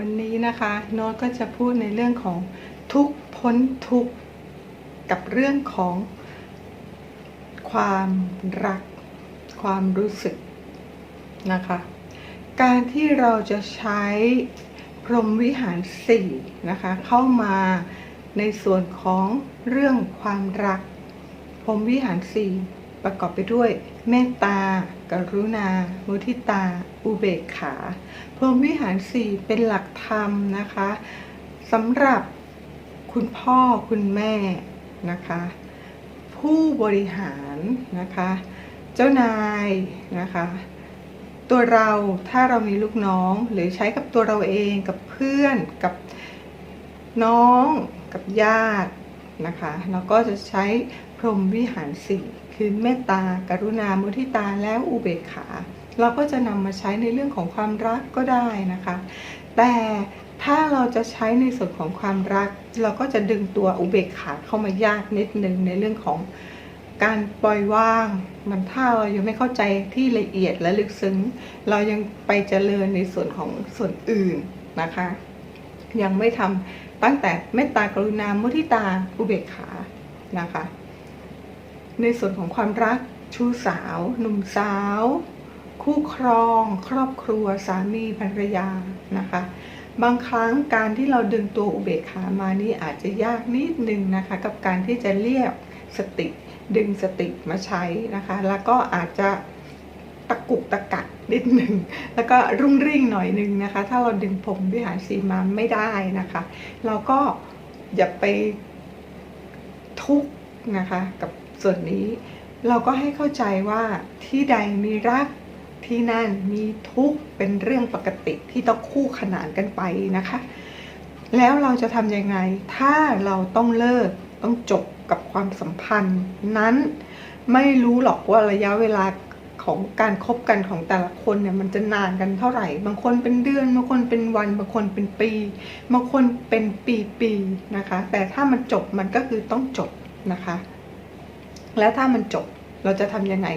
วันนี้นะคะโน้ตก็จะพูดในเรื่องของทุกพ้นทุกกับเรื่องของความรัก ความรู้สึกนะคะ การที่เราจะใช้พรหมวิหารสี่นะคะ เข้ามาในส่วนของเรื่องความรักพรหมวิหารสี่ ประกอบไปด้วย เมตตา กรุณา มุทิตา อุเบกขา พรหมวิหารสี่เป็นหลักธรรมนะคะสำหรับคุณพ่อคุณแม่นะคะ ผู้บริหารนะคะ เจ้านายนะคะ ตัวเราถ้าเรามีลูกน้องหรือใช้กับตัวเราเองกับเพื่อนกับน้องกับญาตินะคะ เราก็จะใช้ พรหมวิหารสี่คือเมตตากรุณามุทิตาแล้วอุเบกขา เราก็จะนำมาใช้ในเรื่องของความรักก็ได้นะคะ แต่ถ้าเราจะใช้ในส่วนของความรัก เราก็จะดึงตัวอุเบกขาเข้ามายากนิดนึงในเรื่องของการปล่อยว่าง มันถ้าเรายังไม่เข้าใจที่ละเอียดและลึกซึ้ง เรายังไปเจริญในส่วนของส่วนอื่นนะคะ ยังไม่ทำตั้งแต่เมตตากรุณามุทิตาอุเบกขานะคะ ในส่วนของความรักชู้สาว หนุ่มสาว คู่ครอง ครอบครัวสามีภรรยานะคะ บางครั้งการที่เราดึงตัวอุเบกขามานี่อาจจะยากนิดนึงนะคะ กับการที่จะเรียกสติดึงสติมาใช้นะคะ แล้วก็อาจจะตะกุกตะกักนิดหนึ่ง แล้วก็รุ่งริ่งหน่อยหนึ่งนะคะ ถ้าเราดึงผมวิหารสีมาไม่ได้นะคะ เราก็อย่าไปทุกข์นะคะกับ ส่วนนี้เราก็ให้เข้าใจว่าที่ใดมีรักที่นั่นมีทุกข์เป็นเรื่องปกติที่ต้องคู่ขนานกันไปนะคะ แล้วเราจะทำยังไง ถ้าเราต้องเลิกต้องจบกับความสัมพันธ์ นั้นไม่รู้หรอกว่าระยะเวลาของการคบกันของแต่ละคนเนี่ยมันจะนานกันเท่าไหร่ บางคนเป็นเดือนบางคนเป็นวัน บางคนเป็นปี บางคนเป็นปีๆนะคะ แต่ถ้ามันจบมันก็คือต้องจบนะคะ แล้วถ้ามันจบเราจะทำยังไง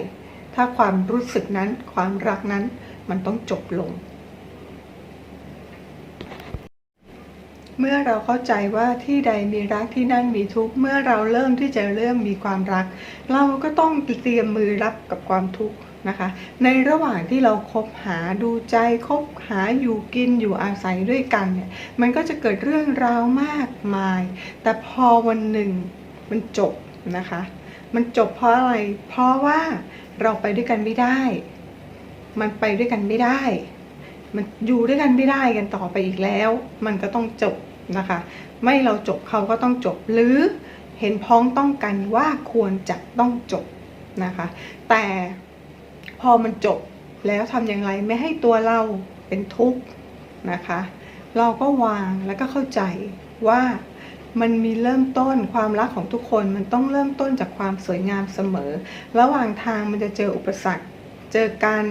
ถ้าความรู้สึกนั้นความรักนั้นมันต้องจบลง เมื่อเราเข้าใจว่าที่ใดมีรักที่นั่นมีทุกข์เมื่อเราเริ่มที่จะเริ่มมีความรัก เราก็ต้องเตรียมมือรับกับความทุกข์นะคะ ในระหว่างที่เราคบหาดูใจคบหาอยู่กินอยู่อาศัยด้วยกันเนี่ยมันก็จะเกิดเรื่องราวมากมาย แต่พอวันหนึ่งมันจบนะคะ มันจบเพราะอะไร เพราะว่าเราไปด้วยกันไม่ได้ มันไปด้วยกันไม่ได้ มันอยู่ด้วยกันไม่ได้กันต่อไปอีกแล้ว มันก็ต้องจบนะคะ ไม่เราจบเขาก็ต้องจบ หรือเห็นพ้องต้องกันว่าควรจะต้องจบนะคะ แต่พอมันจบแล้วทำอย่างไรไม่ให้ตัวเราเป็นทุกข์นะคะ เราก็วางแล้วก็เข้าใจว่า มันมีเริ่มต้นความรักของทุกคนมันต้องเริ่มต้นจากความสวยงามเสมอ ระหว่างทางมันจะเจออุปสรรค เจอการ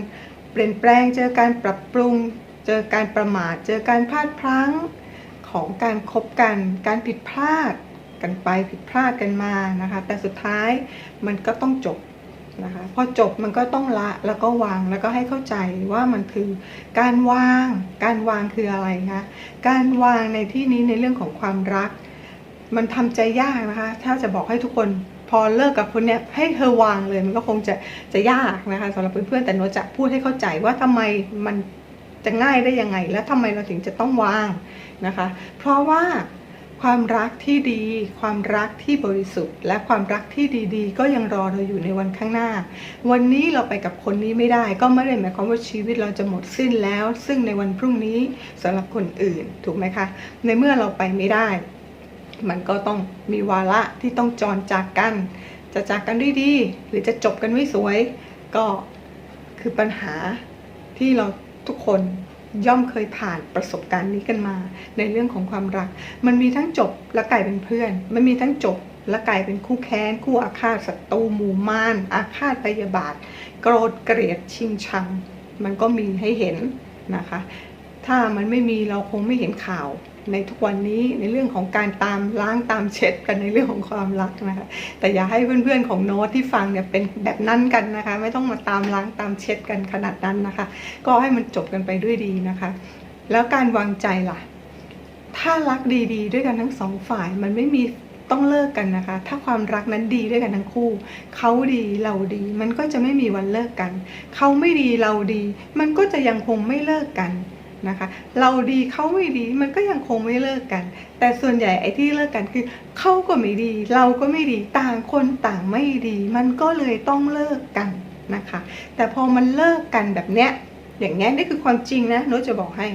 เปลี่ยนแปลง เจอการปรับปรุง เจอการประมาท เจอการพลาดพลั้งของการคบกัน การผิดพลาดกันไปผิดพลาดกันมานะคะ แต่สุดท้ายมันก็ต้องจบนะคะพอจบมันก็ต้องละแล้วก็วางแล้วก็ให้เข้าใจว่ามันคือการวาง การวางคืออะไรคะ การวางในที่นี้ในเรื่องของความรัก มันทำใจยากนะคะ ถ้าจะบอกให้ทุกคนพอเลิกกับคนเนี้ยให้เธอวางเลยมันก็คงจะจะยากนะคะสำหรับเพื่อนๆแต่โนจะพูดให้เข้าใจว่าทำไมมันจะง่ายได้ยังไง และทำไมเราถึงจะต้องวางนะคะ เพราะว่าความรักที่ดี ความรักที่บริสุทธิ์ และความรักที่ดีๆ ก็ยังรอเราอยู่ในวันข้างหน้า วันนี้เราไปกับคนนี้ไม่ได้ ก็ไม่ได้หมายความว่าชีวิตเราจะหมดสิ้นแล้ว ซึ่งในวันพรุ่งนี้สำหรับคนอื่นถูกไหมคะ ในเมื่อเราไปไม่ได้ มันก็ต้องมีวาระที่ต้องจรจากกัน จะจากกันด้วยดีหรือจะจบกันไม่สวย ก็คือปัญหาที่เราทุกคนย่อมเคยผ่านประสบการณ์นี้กันมา ในเรื่องของความรัก มันมีทั้งจบและกลายเป็นเพื่อน มันมีทั้งจบและกลายเป็นคู่แค้น คู่อาฆาตศัตรูหมู่มารอาฆาตพยาบาท โกรธเกลียดชิงชัง มันก็มีให้เห็นนะคะ ถ้ามันไม่มีเราคงไม่เห็นข่าว ในทุกวันนี้ในเรื่องของการตามล้างตามเช็ดกันในเรื่องของความรักนะคะ แต่อย่าให้เพื่อนๆของโน้ตที่ฟังเนี่ยเป็นแบบนั้นกันนะคะ ไม่ต้องมาตามล้างตามเช็ดกันขนาดนั้นนะคะ ก็ให้มันจบกันไปด้วยดีนะคะ แล้วการวางใจล่ะ ถ้ารักดีๆด้วยกันทั้งสองฝ่ายมันไม่มีต้องเลิกกันนะคะ ถ้าความรักนั้นดีด้วยกันทั้งคู่ เขาดีเราดี มันก็จะไม่มีวันเลิกกัน เขาไม่ดีเราดี มันก็จะยังคงไม่เลิกกัน นะคะ เราดีเขาไม่ดีมันก็ยังคงไม่เลิกกัน แต่ส่วนใหญ่ไอ้ที่เลิกกันคือเขาก็ไม่ดี เราก็ไม่ดีต่างคนต่างไม่ดี มันก็เลยต้องเลิกกันนะคะ แต่พอมันเลิกกันแบบเนี้ยอย่างเงี้ยนี่คือความจริงนะโน้ตจะบอกให้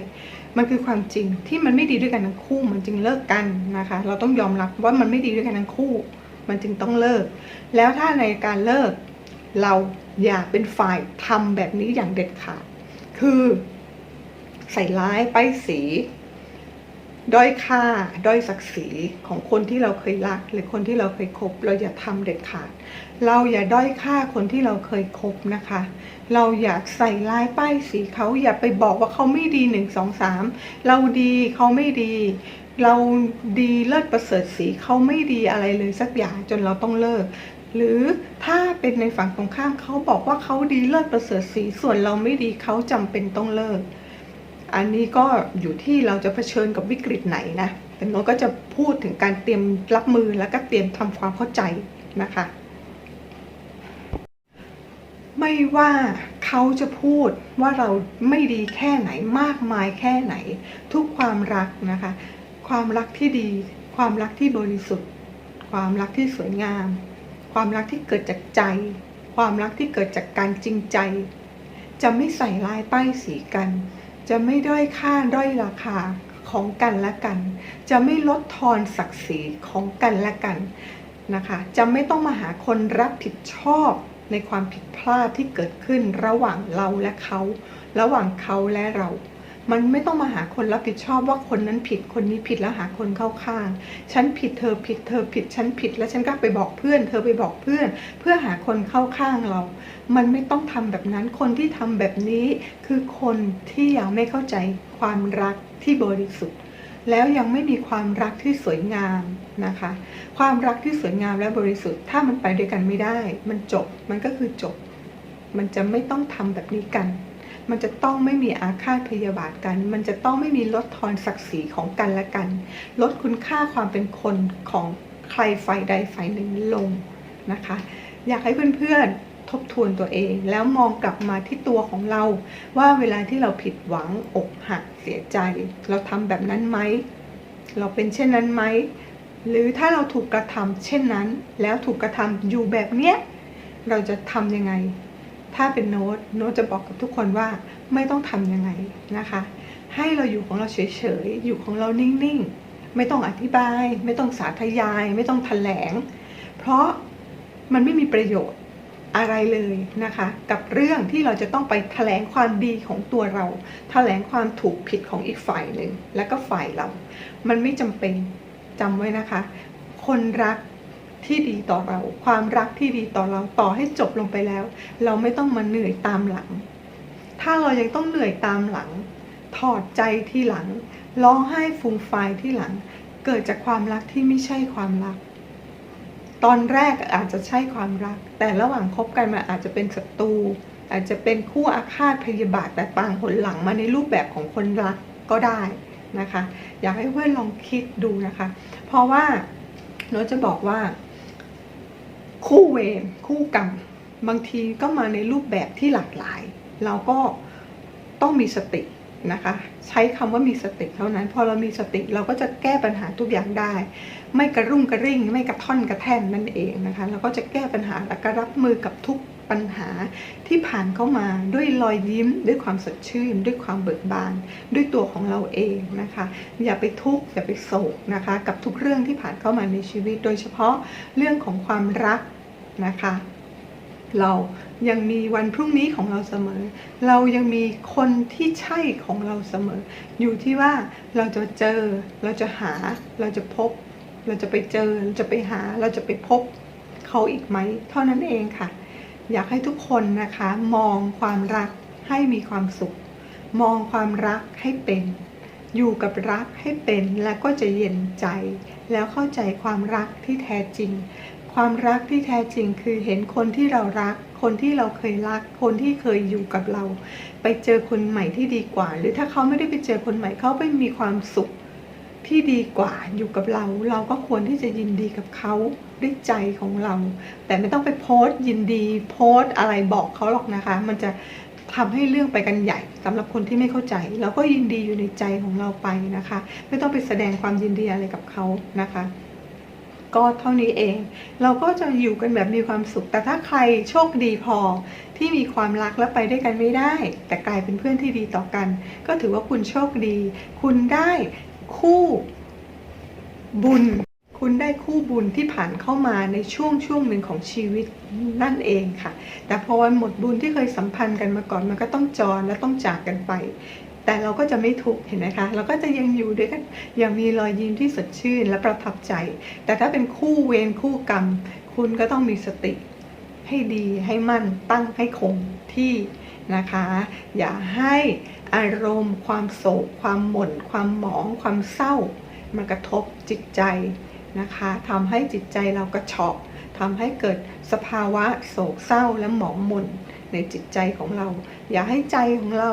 มันคือความจริงที่มันไม่ดีด้วยกันทั้งคู่ มันจึงเลิกกันนะคะ เราต้องยอมรับว่ามันไม่ดีด้วยกันทั้งคู่ มันจึงต้องเลิก แล้วถ้าในการเลิก เราอย่าเป็นฝ่ายทำแบบนี้อย่างเด็ดขาด คือ ใส่ร้ายป้ายสี ด้อยค่า ด้อยศักดิ์ศรีของคนที่เราเคยรัก หรือคนที่เราเคยคบ เราอย่าทำเด็ดขาด เราอย่าด้อยค่าคนที่เราเคยคบนะคะ เราอย่าใส่ร้ายป้ายสีเขาอย่าไปบอกว่าเขาไม่ดีหนึ่งสองสามเราดีเขาไม่ดี เราดีเลิศประเสริฐสีเขาไม่ดีอะไรเลยสักอย่างจนเราต้องเลิกหรือถ้าเป็นในฝั่งตรงข้ามเขาบอกว่าเขาดีเลิศประเสริฐสีส่วนเราไม่ดีเขาจำเป็นต้องเลิก อันนี้ก็อยู่ที่เราจะเผชิญกับวิกฤตไหนนะแต่โน้ตก็จะพูดถึงการเตรียมรับมือแล้วก็เตรียมทำความเข้าใจนะคะ ไม่ว่าเขาจะพูดว่าเราไม่ดีแค่ไหนมากมายแค่ไหน ทุกความรักนะคะ ความรักที่ดี ความรักที่บริสุทธิ์ ความรักที่สวยงาม ความรักที่เกิดจากใจ ความรักที่เกิดจากการจริงใจ จะไม่ใส่ลายป้ายสีกัน จะไม่ด้อยค่าด้อยราคาของกันและกัน จะไม่ลดทอนศักดิ์ศรีของกันและกันนะคะ จะไม่ต้องมาหาคนรับผิดชอบในความผิดพลาดที่เกิดขึ้นระหว่างเราและเขา ระหว่างเขาและเรา มันไม่ต้องมาหาคนรับผิดชอบว่าคนนั้นผิดคนนี้ผิดแล้วหาคนเข้าข้าง ฉันผิดเธอผิดเธอผิดฉันผิด แล้วฉันก็ไปบอกเพื่อน เธอไปบอกเพื่อน เพื่อหาคนเข้าข้างเรา มันไม่ต้องทำแบบนั้นคนที่ทำแบบนี้คือคนที่ยังไม่เข้าใจความรักที่บริสุทธิ์ แล้วยังไม่มีความรักที่สวยงามนะคะ ความรักที่สวยงามและบริสุทธิ์ ถ้ามันไปด้วยกันไม่ได้ มันจบมันก็คือจบ มันจะไม่ต้องทำแบบนี้กัน มันจะต้องไม่มีอาฆาตพยาบาทกัน มันจะต้องไม่มีลดทอนศักดิ์ศรีของกันและกัน ลดคุณค่าความเป็นคนของใครฝ่ายใดฝ่ายหนึ่งลงนะคะ อยากให้เพื่อนๆทบทวนตัวเอง แล้วมองกลับมาที่ตัวของเรา ว่าเวลาที่เราผิดหวังอกหักเสียใจ เราทำแบบนั้นไหม เราเป็นเช่นนั้นไหม หรือถ้าเราถูกกระทำเช่นนั้น แล้วถูกกระทำอยู่แบบเนี้ยเราจะทำยังไง ถ้าเป็นโน้ตโน้ตจะบอกกับทุกคนว่าไม่ต้องทำยังไงนะคะ ให้เราอยู่ของเราเฉยๆ อยู่ของเรานิ่งๆ ไม่ต้องอธิบาย ไม่ต้องสาธยาย ไม่ต้องแถลง เพราะมันไม่มีประโยชน์อะไรเลยนะคะ กับเรื่องที่เราจะต้องไปแถลงความดีของตัวเรา แถลงความถูกผิดของอีกฝ่ายหนึ่งและก็ฝ่ายเรา มันไม่จำเป็นจำไว้นะคะ คนรัก ที่ดีต่อเรา ความรักที่ดีต่อเราต่อให้จบลงไปแล้ว เราไม่ต้องมาเหนื่อยตามหลัง ถ้าเรายังต้องเหนื่อยตามหลัง ถอดใจที่หลังร้องไห้ฟูมฟายที่หลัง เกิดจากความรักที่ไม่ใช่ความรัก ตอนแรกอาจจะใช่ความรัก แต่ระหว่างคบกันมันอาจจะเป็นศัตรูอาจจะเป็นคู่อาฆาตพยาบาทแต่ต่างหนหลังมาในรูปแบบของคนรักก็ได้นะคะ อยากให้เพื่อนลองคิดดูนะคะ เพราะว่าโน้ตจะบอกว่า คู่เวรคู่กรรม บางทีก็มาในรูปแบบที่หลากหลาย เราก็ต้องมีสตินะคะ ใช้คำว่ามีสติเท่านั้น พอเรามีสติเราก็จะแก้ปัญหาทุกอย่างได้ ไม่กระรุ่งกระริ่ง ไม่กระท่อนกระแท่นนั่นเองนะคะเราก็จะแก้ปัญหาและก็รับมือกับทุก ปัญหาที่ผ่านเข้ามาด้วยรอยยิ้ม ด้วยความสดชื่น ด้วยความเบิกบาน ด้วยตัวของเราเองนะคะ อย่าไปทุกข์อย่าไปโศกนะคะ กับทุกเรื่องที่ผ่านเข้ามาในชีวิต โดยเฉพาะเรื่องของความรักนะคะ เรายังมีวันพรุ่งนี้ของเราเสมอ เรายังมีคนที่ใช่ของเราเสมอ อยู่ที่ว่าเราจะเจอ เราจะหา เราจะพบ เราจะไปเจอ เราจะไปหา เราจะไปพบเขาอีกไหม เท่านั้นเองค่ะ อยากให้ทุกคนนะคะมองความรักให้มีความสุข มองความรักให้เป็น อยู่กับรักให้เป็นและก็จะเย็นใจ แล้วเข้าใจความรักที่แท้จริง ความรักที่แท้จริงคือเห็นคนที่เรารัก คนที่เราเคยรัก คนที่เคยอยู่กับเรา ไปเจอคนใหม่ที่ดีกว่า หรือถ้าเขาไม่ได้ไปเจอคนใหม่เขาไปมีความสุข ที่ดีกว่าอยู่กับเรา เราก็ควรที่จะยินดีกับเขาด้วยใจของเรา แต่ไม่ต้องไปโพสต์ยินดีโพสต์อะไรบอกเขาหรอกนะคะ มันจะทำให้เรื่องไปกันใหญ่สำหรับคนที่ไม่เข้าใจเราก็ยินดีอยู่ในใจของเราไปนะคะ ไม่ต้องไปแสดงความยินดีอะไรกับเขานะคะ ก็เท่านี้เอง เราก็จะอยู่กันแบบมีความสุข แต่ถ้าใครโชคดีพอที่มีความรักแล้วไปด้วยกันไม่ได้ แต่กลายเป็นเพื่อนที่ดีต่อกัน ก็ถือว่าคุณโชคดี คุณได้ คู่ บุญ คุณได้คู่บุญที่ผ่านเข้ามาในช่วงช่วงหนึ่งของชีวิตนั่นเองค่ะ แต่พอวันหมดบุญที่เคยสัมพันธ์กันมาก่อนมันก็ต้องจรและต้องจากกันไป แต่เราก็จะไม่ทุกข์เห็นไหมคะเราก็จะยังอยู่ด้วยกันย่างมีรอยยิ้มที่สดชื่นและประทับใจ แต่ถ้าเป็นคู่เวรคู่กรรม คุณก็ต้องมีสติให้ดีให้มั่นตั้งให้คงที่นะคะ อย่าให้ อารมณ์ ความโศก ความหม่น ความหมอง ความเศร้า มันกระทบจิตใจนะคะทำให้จิตใจเรากระชอกทำให้เกิดสภาวะโศกเศร้าและหมองหม่นในจิตใจของเรา อย่าให้ใจของเรา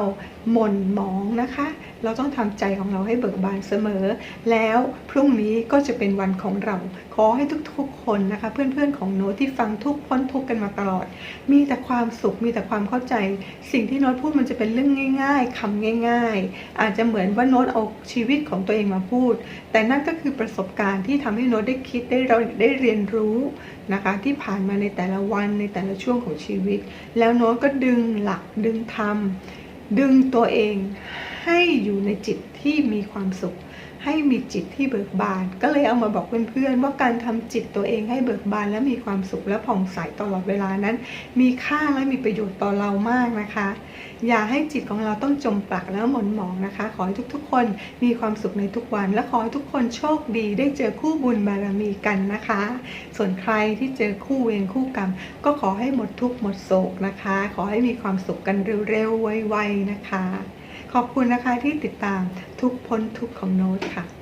หม่นหมองนะคะ เราต้องทำใจของเราให้เบิกบานเสมอ แล้วพรุ่งนี้ก็จะเป็นวันของเรา ขอให้ทุกๆคนนะคะ เพื่อนๆของโน้ตที่ฟังทุกพ้นทุกกันมาตลอด มีแต่ความสุขมีแต่ความเข้าใจ สิ่งที่โน้ตพูดมันจะเป็นเรื่องง่าย ๆคำง่าย ๆ อาจจะเหมือนว่าโน้ตเอาชีวิตของตัวเองมาพูด แต่นั่นก็คือประสบการณ์ที่ทำให้โน้ตได้คิดได้เราได้เรียนรู้นะคะ ที่ผ่านมาในแต่ละวันในแต่ละช่วงของชีวิต แล้วโน้ตก็ดึงหลักดึงธรรม ดึงตัวเองให้อยู่ในจิตที่มีความสุข ให้มีจิตที่เบิกบาน ก็เลยเอามาบอกเพื่อนๆว่าการทำจิตตัวเองให้เบิกบานและมีความสุขและผ่องใสตลอดเวลานั้น มีค่าและมีประโยชน์ต่อเรามากนะคะ อย่าให้จิตของเราต้องจมปลักแล้วหม่นหมองนะคะ ขอให้ทุกๆ คนมีความสุขในทุกวัน และขอให้ทุกคนโชคดีได้เจอคู่บุญบารมีกันนะคะ ส่วนใครที่เจอคู่เวรคู่กรรม ก็ขอให้หมดทุกข์หมดโศกนะคะ ขอให้มีความสุขกันเร็วๆไวๆนะคะ ขอบคุณนะคะที่ติดตามทุกพ้นทุกข์ของโน้ตค่ะ